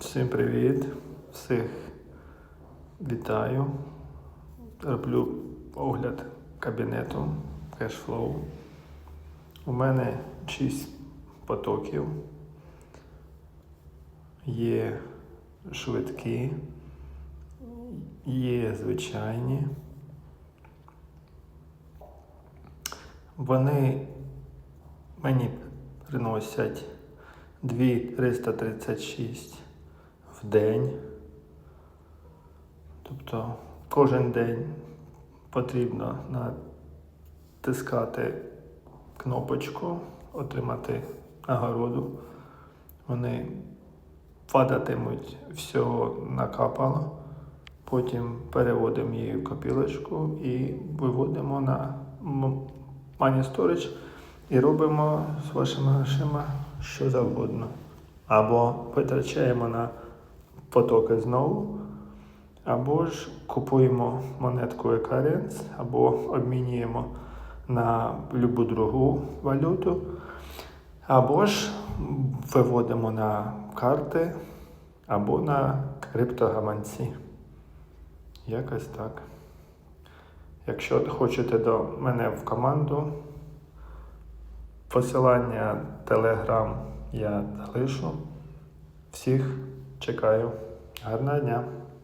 Всім привіт! Всіх вітаю. Роблю огляд кабінету Cashflow. У мене 6 потоків. Є швидкі, є звичайні. Вони мені приносять 2336 в день. Тобто кожен день потрібно натискати кнопочку, отримати нагороду. Вони падатимуть всього накапало. Потім переводимо її в копілочку і виводимо на Money Storage і робимо з вашими грошима що завгодно. Або витрачаємо на потоки знову, або ж купуємо монетку Екаріенс, або обмінюємо на любу другу валюту, або ж виводимо на карти, або на криптогаманці. Якось так. Якщо хочете до мене в команду, посилання Telegram я залишу. Всіх чекаю. Гарного дня!